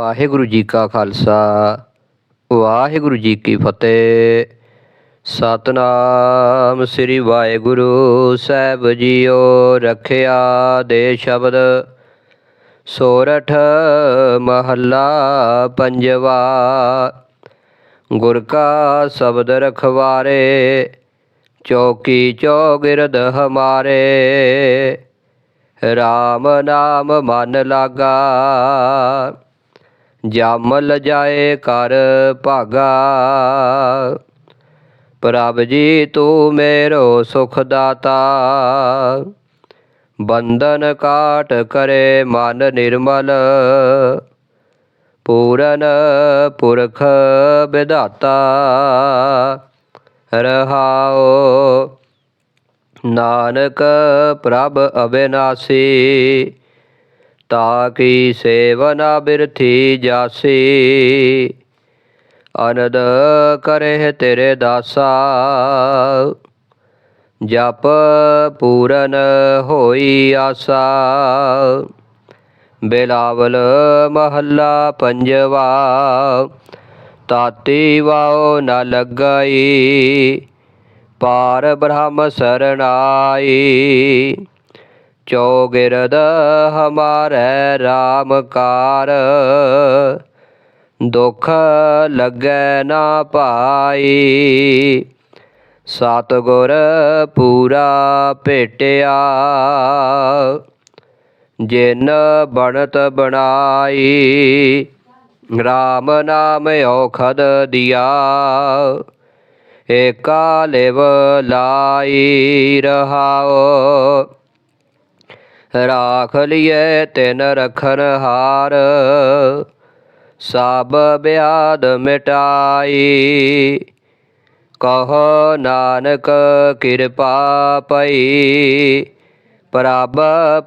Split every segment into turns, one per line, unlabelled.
ਵਾਹਿਗੁਰੂ ਜੀ ਕਾ ਖਾਲਸਾ, ਵਾਹਿਗੁਰੂ ਜੀ ਕੀ ਫਤਿਹ। ਸਤਨਾਮ ਸ੍ਰੀ ਵਾਹਿਗੁਰੂ ਸਾਹਿਬ ਜੀਓ ਰੱਖਿਆ ਦੇ ਸ਼ਬਦ। ਸੋਰਠ ਮਹੱਲਾ ਪੰਜਵਾ, ਗੁਰ ਕਾ ਸ਼ਬਦ ਰਖਵਾਰੇ, ਚੌਕੀ ਚੌਗਿਰਦ ਹਮਾਰੇ। RAM ਨਾਮ ਮਨ ਲਾਗਾ ਜਮ ਜਾਏ ਕਰ ਭਾਗਾ। ਪ੍ਰਭ ਜੀ, ਤੂੰ ਮੇਰੋ ਸੁਖ ਦਾਤਾ ਬੰਧਨ ਕਾਟ ਕਰੇ ਮਨ ਨਿਰਮਲ। ਪੂਰਨ ਪੁਰਖ ਵਿਦਾਤਾ ਰਹਾਓ ਨਾਨਕ ਪ੍ਰਭ ਅਬਿਨਾਸੀ। ਤਾ ਕੀ ਸੇਵਨਾ ਬਿਰਥੀ ਜਾਸੀ। ਅਨਦ ਕਰੇ ਤੇਰੇ ਦਾਸਾ। ਜਪ ਪੂਰਨ ਹੋਈ ਆਸਾ। ਬਿਲਾਵਲ ਮਹੱਲਾ ਪੰਜਵਾ। ਤਾਤੀ ਵਾਓ ਨ ਲੱਗਈ। ਪਾਰ ਬ੍ਰਹਮ ਸਰਣਾਈ। ਚੌਗਿਰਦ ਹਮਾਰੇ RAM ਕਾਰ। ਦੁਖ ਲੱਗੈ ਨਾ ਪਾਈ। ਸਤਿਗੁਰ ਪੂਰਾ ਭੇਟਿਆ। ਜਿਨ ਬਣਤ ਬਣਾਈ RAM ਨਾਮ ਔਖਦ ਦਿਆ। ਏਕਾ ਲਿਵ ਲਾਈ ਰਹਾਓ ਰਾਖ ਲਿਏ ਤਿਨ ਰਖਨ ਹਾਰ। ਸਭ ਬਿਆਦ ਮਿਟਾਈ। ਕਹੋ ਨਾਨਕ ਕਿਰਪਾ ਪਈ। ਪ੍ਰਭ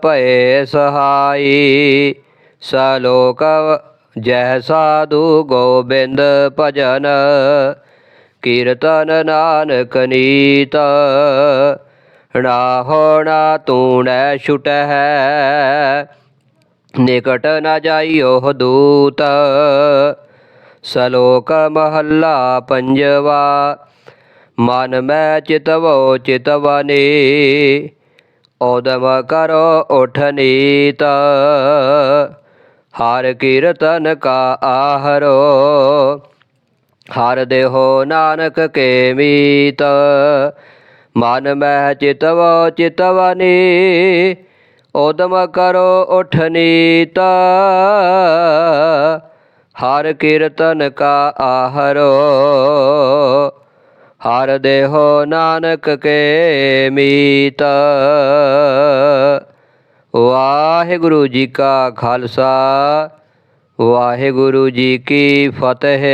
ਭਏ ਸਹਾਈ। ਸਲੋਕ ਜੈ ਸਾਧੂ ਗੋਬਿੰਦ ਭਜਨ। ਕੀਰਤਨ ਨਾਨਕ ਨੀਤ। ਨਾ ਹੋਣਾ ਤੂੰ ਨੈ ਛੁਟਹਿ। ਨਿਕਟ ਨ ਜਾਈਓ ਦੂਤ। ਸਲੋਕ ਮਹੱਲਾ ਪੰਜਵਾ। ਮਨ ਮੈਂ ਚਿਤਵੋ ਚਿਤਵਨੀ। ਉਦਮ ਕਰੋ ਉਠ ਨੀਤ। ਹਰ ਕੀਰਤਨ ਕਾ ਆਹਰੋ। ਹਰ ਦੇਹੋ ਨਾਨਕ ਕੇ ਮੀਤ। ਮਨ ਮਹਿ ਚਿਤਵੋ, ਚਿਤਵਨੀ, ਉਦਮ ਕਰੋ ਉਠ ਨੀਤ ਹਰ ਕੀਰਤਨ ਕਾ ਆਹਰੋ, ਹਰ ਦੇਹੋ ਨਾਨਕ ਕੇ ਮੀਤ। ਵਾਹਿਗੁਰੂ ਜੀ ਕਾ ਖਾਲਸਾ, ਵਾਹਿਗੁਰੂ ਜੀ ਕੀ ਫਤਿਹ।